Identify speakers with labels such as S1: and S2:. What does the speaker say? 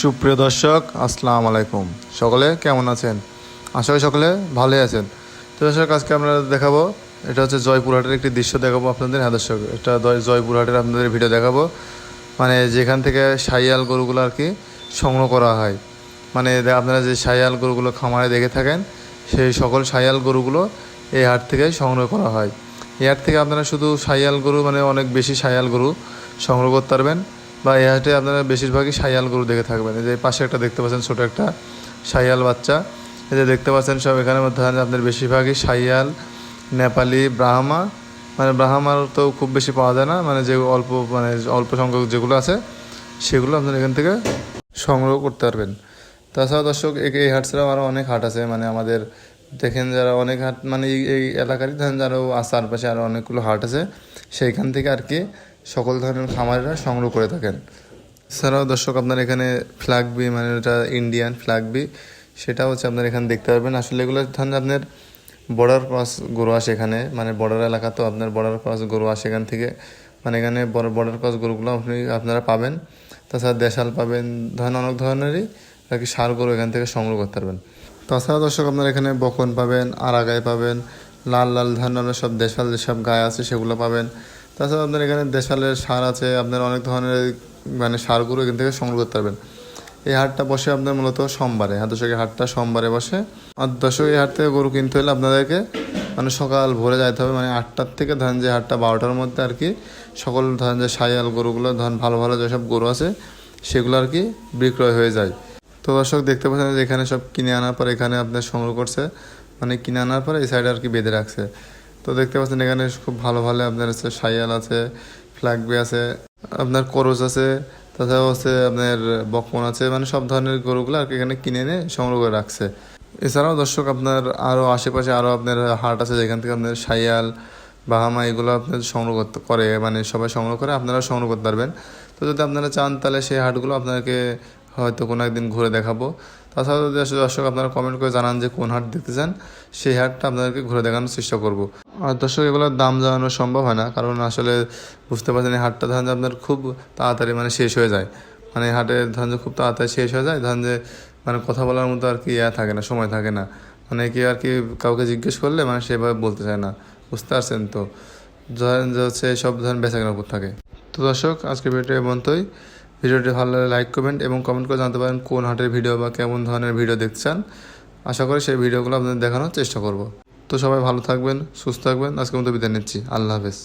S1: সুপ্রিয় দর্শক, আসসালামু আলাইকুম। সকলে কেমন আছেন? আশা করি সকলে ভালোই আছেন। তো দর্শক, আজকে আমরা দেখাবো, এটা হচ্ছে জয়পুরহাটের একটি দৃশ্য দেখাবো আপনাদের। হ্যাঁ দর্শক, এটা জয়পুরহাটের আপনাদের ভিডিও দেখাবো। মানে যেখান থেকে সাইয়াল গরুগুলো আর কি সংগ্রহ করা হয়। মানে আপনারা যে সাইয়াল গরুগুলো খামারে দেখে থাকেন, সেই সকল সাইয়াল গরুগুলো এই হাট থেকে সংগ্রহ করা হয়। এই হাট থেকে আপনারা শুধু সাইয়াল গরু মানে অনেক বেশি সাইয়াল গরু সংগ্রহ করতে পারবেন। বা এই হাটে আপনারা বেশিরভাগই সাইয়াল গরু দেখে থাকবেন। এই যে পাশে একটা দেখতে পাচ্ছেন, ছোটো একটা সাইয়াল বাচ্চা। এই যে দেখতে পাচ্ছেন, সব এখানের মধ্যে আপনাদের বেশিরভাগই সাইয়াল নেপালি, ব্রাহ্মা। মানে ব্রাহ্মার তো খুব বেশি পাওয়া যায় না। মানে যে অল্প মানে অল্প সংখ্যক যেগুলো আছে, সেগুলো আপনারা এখান থেকে সংগ্রহ করতে পারবেন। তাছাড়া দর্শক এই- হাট ছাড়াও আরও অনেক হাট আছে। মানে আমাদের দেখেন যারা অনেক হাট মানে এই এলাকারই ধরেন যারা আসার পাশে আরও অনেকগুলো হাট আছে, সেইখান থেকে আর কি সকল ধরনের খামারিরা সংগ্রহ করে থাকেন। এছাড়াও দর্শক, আপনার এখানে ফ্ল্যাগ বি মানে এটা ইন্ডিয়ান ফ্ল্যাগ বি সেটা হচ্ছে আপনার এখানে দেখতে পারবেন। আসলে এগুলো ধরেন আপনার বর্ডার ক্রস গরু আসে এখানে মানে বর্ডার এলাকা তো আপনার বর্ডার ক্রস গরু আসে এখান থেকে। মানে এখানে বর্ডার ক্রস গরুগুলো আপনি, আপনারা পাবেন। তাছাড়া দেশাল পাবেন, ধরেন অনেক ধরনেরই আর কি সার গরু এখান থেকে সংগ্রহ করতে পারবেন। তাছাড়া দর্শক, আপনার এখানে বকন পাবেন আড়াগায় পাবেন, লাল লাল ধরনের সব দেশাল যেসব গায়ে আছে সেগুলো পাবেন। তাছাড়া আপনার এখানে দেশালের সার আছে, আপনার অনেক ধরনের মানে সারগুলো এখান থেকে সংগ্রহ করতে পারবেন। এই হাটটা বসে আপনার মূলত সোমবারে দর্শকের হাটটা সোমবারে বসে। আর দর্শক এই হাট থেকে গরু কিনতে হলে আপনাদেরকে মানে সকাল ভোরে যাইতে হবে মানে আটটার থেকে ধরেন যে হাটটা বারোটার মধ্যে আর কি, সকল ধরেন যে সাইয়াল গরুগুলো, ধরেন ভালো ভালো যেসব গরু আছে, সেগুলো আর কি বিক্রয় হয়ে যায়। তো দর্শক দেখতে পাচ্ছেন যে এখানে সব কিনে আনার পর এখানে আপনার সংগ্রহ করছে মানে কিনে আনার পর এই সাইডে আর কি বেঁধে রাখছে। তো দেখতে পাচ্ছেন এখানে খুব ভালো ভালো আপনার হচ্ছে সাইয়াল আছে, ফ্ল্যাগবি আছে, আপনার করজ আছে, তাছাড়াও হচ্ছে আপনার বকমন আছে মানে সব ধরনের গরুগুলো আর এখানে কিনে এনে সংগ্রহ করে রাখছে। এছাড়াও দর্শক আপনার আরও আশেপাশে আরও আপনার হাট আছে যেখান থেকে আপনার সাইয়াল বাহামা এগুলো আপনার সংগ্রহ করতে করে মানে সবাই সংগ্রহ করে, আপনারাও সংগ্রহ করতে পারবেন। তো যদি আপনারা চান তাহলে সেই হাটগুলো আপনাকে হয়তো কোনো একদিন ঘুরে দেখাবো। তাছাড়া যদি আসলে দর্শক আপনারা কমেন্ট করে জানান যে কোন হাট দেখতে চান, সেই হাটটা আপনাদেরকে ঘুরে দেখানোর চেষ্টা করব। আর দর্শক, এগুলোর দাম জানানো সম্ভব হয় না, কারণ আসলে বুঝতে পারছেন এই হাটটা ধরেন যে আপনার খুব তাড়াতাড়ি মানে শেষ হয়ে যায়। মানে হাটের ধরেন যে খুব তাড়াতাড়ি শেষ হয়ে যায়, ধরেন যে মানে কথা বলার মতো আর কি ইয়া থাকে না, সময় থাকে না। মানে কি আর কি কাউকে জিজ্ঞেস করলে মানে সেভাবে বলতে চায় না, বুঝতে পারছেন তো? ধরেন যে হচ্ছে সব ধরেন বেচা কেনার উপর থাকে। তো দর্শক আজকে এ পর্যন্তই। ভিডিওটি ভালো লাগলে লাইক কমেন্ট এবং কমেন্ট করে জানতে পারেন কোন হাটের ভিডিও বা কেমন ধরনের ভিডিও দেখতে চান। আশা করি সেই ভিডিওগুলো আপনাদের দেখানোর চেষ্টা করব। তো সবাই ভালো থাকবেন, সুস্থ থাকবেন। আজকের মতো বিদায় নিচ্ছি। আল্লাহ হাফেজ।